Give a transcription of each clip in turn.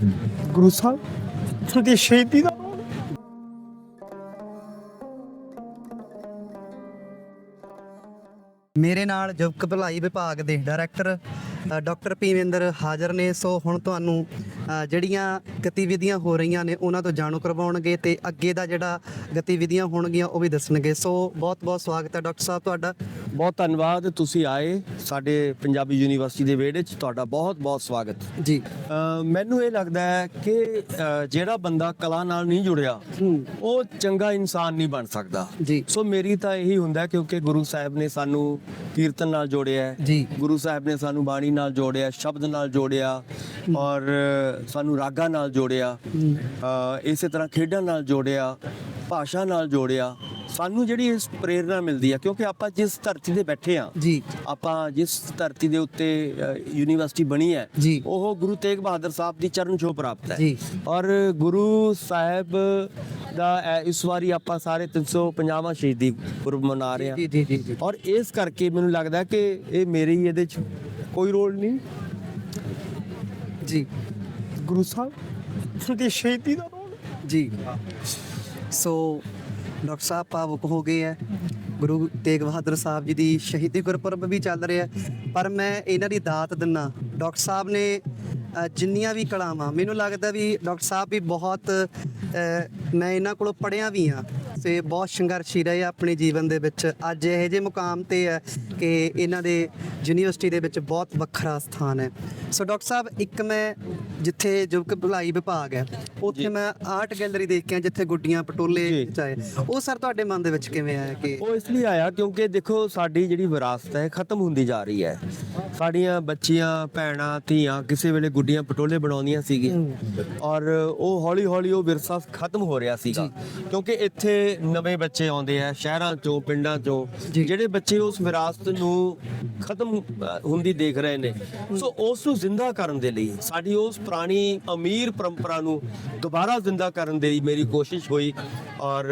ਗੁਰੂ ਸਾਹਿਬ ਤੁਹਾਡੀ ਸ਼ਹੀਦੀ ਦਾ ਮੇਰੇ ਨਾਲ ਜੁਗਕ ਭਲਾਈ ਵਿਭਾਗ ਦੇ ਡਾਇਰੈਕਟਰ ਡਾਕਟਰ ਪੀਵਿੰਦਰ ਹਾਜ਼ਰ ਨੇ, ਸੋ ਹੁਣ ਤੁਹਾਨੂੰ ਅ, ਜਿਹੜੀਆਂ ਗਤੀਵਿਧੀਆਂ ਹੋ ਰਹੀਆਂ ਨੇ ਉਹਨਾਂ ਤੋਂ ਜਾਣੂ ਕਰਵਾਉਣਗੇ ਤੇ ਅੱਗੇ ਦਾ ਜਿਹੜਾ ਗਤੀਵਿਧੀਆਂ ਹੋਣਗੀਆਂ ਉਹ ਵੀ ਦੱਸਣਗੇ। ਸੋ ਬਹੁਤ ਬਹੁਤ ਸਵਾਗਤ ਹੈ ਡਾਕਟਰ ਸਾਹਿਬ ਤੁਹਾਡਾ। ਬਹੁਤ ਧੰਨਵਾਦ ਤੁਸੀਂ ਆਏ ਸਾਡੇ ਪੰਜਾਬੀ ਯੂਨੀਵਰਸਿਟੀ ਦੇ ਵਿਹੜੇ 'ਚ ਤੁਹਾਡਾ ਬਹੁਤ ਬਹੁਤ ਸਵਾਗਤ। ਜੀ। ਅ, ਮੈਨੂੰ ਇਹ ਲੱਗਦਾ ਹੈ ਕਿ ਅ, ਜਿਹੜਾ ਬੰਦਾ ਕਲਾ ਨਾਲ ਨਹੀਂ ਜੁੜਿਆ ਹੂੰ। ਉਹ ਚੰਗਾ ਇਨਸਾਨ ਨਹੀਂ ਬਣ ਸਕਦਾ। ਜੀ। ਸੋ ਮੇਰੀ ਤਾਂ ਇਹੀ ਹੁੰਦਾ ਹੈ ਕਿਉਂਕਿ ਗੁਰੂ ਸਾਹਿਬ ਨੇ ਸਾਨੂੰ ਕੀਰਤਨ ਨਾਲ ਜੋੜਿਆ ਹੈ। ਜੀ। ਗੁਰੂ ਸਾਹਿਬ ਨੇ ਸਾਨੂੰ ਬਾਣੀ ਨਾਲ ਜੋੜਿਆ ਸ਼ਬਦ ਨਾਲ ਜੋੜਿਆ ਔਰ ਸਾਨੂੰ ਰਾਗਾਂ ਨਾਲ ਜੋੜਿਆ ਇਸੇ ਤਰ੍ਹਾਂ ਖੇਡਾਂ ਨਾਲ ਜੋੜਿਆ ਭਾਸ਼ਾ ਨਾਲ ਜੋੜਿਆ ਸਾਨੂੰ ਜਿਹੜੀ ਇਸ ਪ੍ਰੇਰਣਾ ਮਿਲਦੀ ਹੈ ਕਿਉਂਕਿ ਆਪਾਂ ਜਿਸ ਧਰਤੀ ਤੇ ਬੈਠੇ ਆ ਜੀ। ਆਪਾਂ ਜਿਸ ਧਰਤੀ ਦੇ ਉੱਤੇ ਯੂਨੀਵਰਸਿਟੀ ਬਣੀ ਹੈ। ਉਹ ਗੁਰੂ ਤੇਗ ਬਹਾਦਰ ਸਾਹਿਬ ਦੀ ਚਰਨ ਛੋਹ ਪ੍ਰਾਪਤ ਹੈ। ਜੀ। ਔਰ ਗੁਰੂ ਸਾਹਿਬ ਦਾ ਇਸ ਵਾਰੀ ਆਪਾਂ ਸਾਰੇ 350ਵਾਂ ਸ਼ਹੀਦੀ ਪੁਰਬ ਮਨਾ ਰਹੇ ਜੀ ਜੀ ਜੀ ਜੀ। ਔਰ ਇਸ ਕਰਕੇ ਮੈਨੂੰ ਲੱਗਦਾ ਕਿ ਇਹ ਮੇਰੀ ਇਹਦੇ ਚ ਕੋਈ ਰੋਲ ਨਹੀਂ। ਜੀ। ਗੁਰੂ ਸਾਹਿਬ ਤੁਹਾਡੀ ਸ਼ਹੀਦੀ ਦਾ ਰੋਲ। ਜੀ। ਸੋ ਡਾਕਟਰ ਸਾਹਿਬ ਭਾਵੁਕ ਹੋ ਗਏ ਹੈ ਗੁਰੂ ਤੇਗ ਬਹਾਦਰ ਸਾਹਿਬ ਜੀ ਦੀ ਸ਼ਹੀਦੀ ਗੁਰਪੁਰਬ ਵੀ ਚੱਲ ਰਿਹਾ। ਪਰ ਮੈਂ ਇਹਨਾਂ ਦੀ ਦਾਤ ਦਿੰਨਾ। ਡਾਕਟਰ ਸਾਹਿਬ ਨੇ ਅ, ਜਿੰਨੀਆਂ ਵੀ ਕਲਾਵਾਂ ਮੈਨੂੰ ਲੱਗਦਾ ਵੀ ਡਾਕਟਰ ਸਾਹਿਬ ਵੀ ਬਹੁਤ ਅ, ਮੈਂ ਇਹਨਾਂ ਕੋਲੋਂ ਪੜਿਆ ਵੀ ਆ ਤੇ ਬਹੁਤ ਸੰਘਰਸ਼ੀ ਰਹੇ ਆਪਣੇ ਜੀਵਨ ਦੇ ਵਿੱਚ। ਅੱਜ ਇਹੋ ਜਿਹੇ ਮੁਕਾਮ ਤੇ ਹੈ ਕਿ ਇਹਨਾਂ ਦੇ ਯੂਨੀਵਰਸਿਟੀ ਦੇ ਵਿੱਚ ਬਹੁਤ ਵੱਖਰਾ ਸਥਾਨ ਹੈ। ਸੋ ਡਾਕਟਰ ਸਾਹਿਬ ਇੱਕ ਮੈਂ ਜਿੱਥੇ ਜੁਗਕ ਭਲਾਈ ਵਿਭਾਗ ਹੈ ਉੱਥੇ ਮੈਂ ਆਰਟ ਗੈਲਰੀ ਦੇਖ ਕੇ ਆਇਆ ਜਿੱਥੇ ਗੁੱਡੀਆਂ ਪਟੋਲੇ ਜੀ। ਚਾਏ। ਉਹ ਸਰ ਤੁਹਾਡੇ ਮਨ ਦੇ ਵਿੱਚ ਕਿਵੇਂ ਆਇਆ ਕਿ ਉਹ ਇਸ ਲਈ ਆਇਆ ਕਿਉਂਕਿ ਦੇਖੋ ਸਾਡੀ ਜਿਹੜੀ ਵਿਰਾਸਤ ਹੈ ਖਤਮ ਹੁੰਦੀ ਜਾ ਰਹੀ ਹੈ। ਸਾਡੀਆਂ ਬੱਚੀਆਂ ਭੈਣਾਂ ਧੀਆਂ ਕਿਸੇ ਵੇਲੇ ਗੁੱਡੀਆਂ ਪਟੋਲੇ ਬਣਾਉਂਦੀਆਂ ਸੀਗੀਆਂ ਔਰ ਉਹ ਹੌਲੀ ਹੌਲੀ ਉਹ ਵਿਰਸਾ ਖਤਮ ਹੋ ਰਿਹਾ ਸੀਗਾ। ਕਿਉਂਕਿ ਇੱਥੇ ਨਵੇਂ ਬੱਚੇ ਆਉਂਦੇ ਆ ਸ਼ਹਿਰਾਂ ਚੋਂ ਪਿੰਡਾਂ ਚੋਂ। ਜਿਹੜੇ ਬੱਚੇ ਉਸ ਵਿਰਾਸਤ ਨੂੰ ਖਤਮ ਹੁੰਦੀ ਦੇਖ ਰਹੇ ਨੇ। ਸੋ ਉਸ ਨੂੰ ਜ਼ਿੰਦਾ ਕਰਨ ਦੇ ਲਈ ਸਾਡੀ ਉਸ ਪੁਰਾਣੀ ਅਮੀਰ ਪਰੰਪਰਾ ਨੂੰ ਦੁਬਾਰਾ ਜ਼ਿੰਦਾ ਕਰਨ ਦੇ ਲਈ ਮੇਰੀ ਕੋਸ਼ਿਸ਼ ਹੋਈ। ਔਰ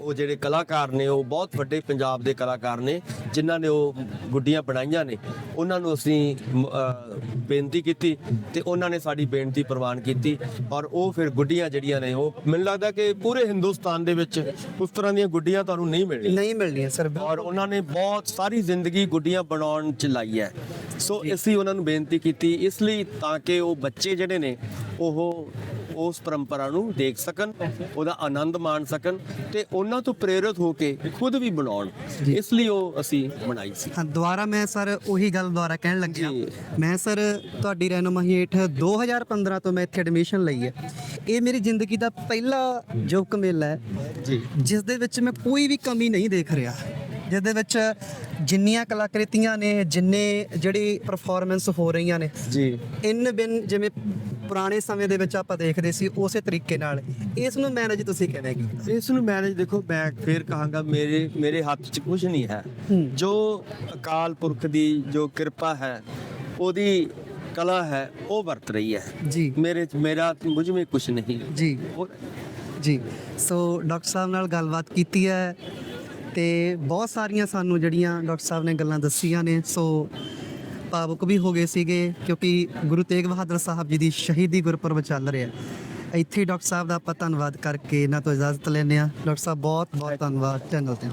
ਉਹ ਜਿਹੜੇ ਕਲਾਕਾਰ ਨੇ ਉਹ ਬਹੁਤ ਵੱਡੇ ਪੰਜਾਬ ਦੇ ਕਲਾਕਾਰ ਨੇ ਜਿਨ੍ਹਾਂ ਨੇ ਉਹ ਗੁੱਡੀਆਂ ਬਣਾਈਆਂ ਨੇ। ਉਹਨਾਂ ਨੂੰ ਅਸੀਂ ਬੇਨਤੀ ਕੀਤੀ ਤੇ ਉਹਨਾਂ ਨੇ ਸਾਡੀ ਬੇਨਤੀ ਪ੍ਰਵਾਨ ਕੀਤੀ ਔਰ ਉਹ ਫਿਰ ਗੁੱਡੀਆਂ ਜਿਹੜੀਆਂ ਨੇ ਉਹ ਮੈਨੂੰ ਲੱਗਦਾ ਕਿ ਪੂਰੇ ਹਿੰਦੁਸਤਾਨ ਦੇ ਵਿੱਚ ਉਸ ਤਰ੍ਹਾਂ ਦੀਆਂ ਗੁੱਡੀਆਂ ਤੁਹਾਨੂੰ ਨਹੀਂ ਮਿਲਣੀਆਂ। ਨਹੀਂ ਮਿਲਣੀਆਂ ਸਰ ਔਰ ਉਹਨਾਂ ਨੇ ਬਹੁਤ ਸਾਰੀ ਜ਼ਿੰਦਗੀ ਗੁੱਡੀਆਂ ਬਣਾਉਣ ਚ ਲਾਈ ਹੈ। ਸੋ ਅਸੀਂ ਉਹਨਾਂ ਨੂੰ ਬੇਨਤੀ ਕੀਤੀ ਇਸ ਲਈ ਤਾਂ ਕਿ ਉਹ ਬੱਚੇ ਜਿਹੜੇ ਨੇ ਉਹ ਉਸ ਪਰੰਪਰਾ ਨੂੰ ਦੇਖ ਸਕਣ ਉਹਦਾ ਆਨੰਦ ਮਾਣ ਸਕਣ ਤੇ ਉਹਨਾਂ ਤੋਂ ਪ੍ਰੇਰਿਤ ਹੋ ਕੇ ਖੁਦ ਵੀ ਬਣਾਉਣ। ਇਸ ਲਈ ਉਹ ਅਸੀਂ ਬਣਾਈ ਸੀ। ਹਾਂ ਦੁਬਾਰਾ ਮੈਂ ਸਰ ਉਹੀ ਗੱਲ ਦੁਬਾਰਾ ਕਹਿਣ ਲੱਗਿਆ। ਮੈਂ ਸਰ ਤੁਹਾਡੀ ਰਹਿਨੁਮਾਈ ਹੇਠ 2015 ਤੋਂ ਮੈਂ ਇੱਥੇ ਐਡਮਿਸ਼ਨ ਲਈ ਹੈ। ਇਹ ਮੇਰੀ ਜ਼ਿੰਦਗੀ ਦਾ ਪਹਿਲਾ ਜੋਕ ਮੇਲਾ ਹੈ। ਜੀ। ਜਿਸ ਦੇ ਵਿੱਚ ਮੈਂ ਕੋਈ ਵੀ ਕਮੀ ਨਹੀਂ ਦੇਖ ਰਿਹਾ। ਜਿਸ ਦੇ ਵਿੱਚ ਜਿੰਨੀਆਂ ਕਲਾਕ੍ਰਿਤੀਆਂ ਨੇ ਜਿੰਨੇ ਜਿਹੜੀ ਪਰਫਾਰਮੈਂਸ ਹੋ ਰਹੀਆਂ ਨੇ ਜੀ। ਇਨ ਬਿਨ ਜਿਵੇਂ ਪੁਰਾਣੇ ਸਮੇਂ ਦੇ ਵਿੱਚ ਆਪਾਂ ਦੇਖਦੇ ਸੀ ਉਸੇ ਤਰੀਕੇ ਨਾਲ। ਇਸ ਨੂੰ ਮੈਨੇਜ ਤੁਸੀਂ ਕਿਵੇਂ ਕੀਤਾ? ਇਸ ਨੂੰ ਮੈਨੇਜ ਦੇਖੋ ਮੈਂ ਫੇਰ ਕਹਾਂਗਾ ਮੇਰੇ ਮੇਰੇ ਹੱਥ 'ਚ ਕੁਝ ਨਹੀਂ ਹੈ। ਜੋ ਅਕਾਲ ਪੁਰਖ ਦੀ ਜੋ ਕਿਰਪਾ ਹੈ ਉਹਦੀ ਕਲਾ ਹੈ ਉਹ ਵਰਤ ਰਹੀ ਹੈ। ਜੀ। ਮੇਰੇ ਮੇਰਾ ਮੁਝ ਵਿੱਚ ਕੁਝ ਨਹੀਂ। ਜੀ। ਜੀ। ਸੋ ਡਾਕਟਰ ਸਾਹਿਬ ਨਾਲ ਗੱਲਬਾਤ ਕੀਤੀ ਹੈ। ਤੇ ਬਹੁਤ ਸਾਰੀਆਂ ਸਾਨੂੰ ਜਿਹੜੀਆਂ ਡਾਕਟਰ ਸਾਹਿਬ ਨੇ ਗੱਲਾਂ ਦੱਸੀਆਂ ਨੇ, ਸੋ ਭਾਵੁਕ ਵੀ ਹੋ ਗਏ ਸੀਗੇ ਕਿਉਂਕਿ ਗੁਰੂ ਤੇਗ ਬਹਾਦਰ ਸਾਹਿਬ ਜੀ ਦੀ ਸ਼ਹੀਦੀ ਗੁਰਪੁਰਬ ਚੱਲ ਰਿਹਾ ਇੱਥੇ ਡਾਕਟਰ ਸਾਹਿਬ ਦਾ ਆਪਾਂ ਧੰਨਵਾਦ ਕਰਕੇ ਇਹਨਾਂ ਤੋਂ ਇਜਾਜ਼ਤ ਲੈਂਦੇ ਹਾਂ। ਡਾਕਟਰ ਸਾਹਿਬ ਬਹੁਤ ਬਹੁਤ ਧੰਨਵਾਦ। ਚੈਨਲ ਤੇ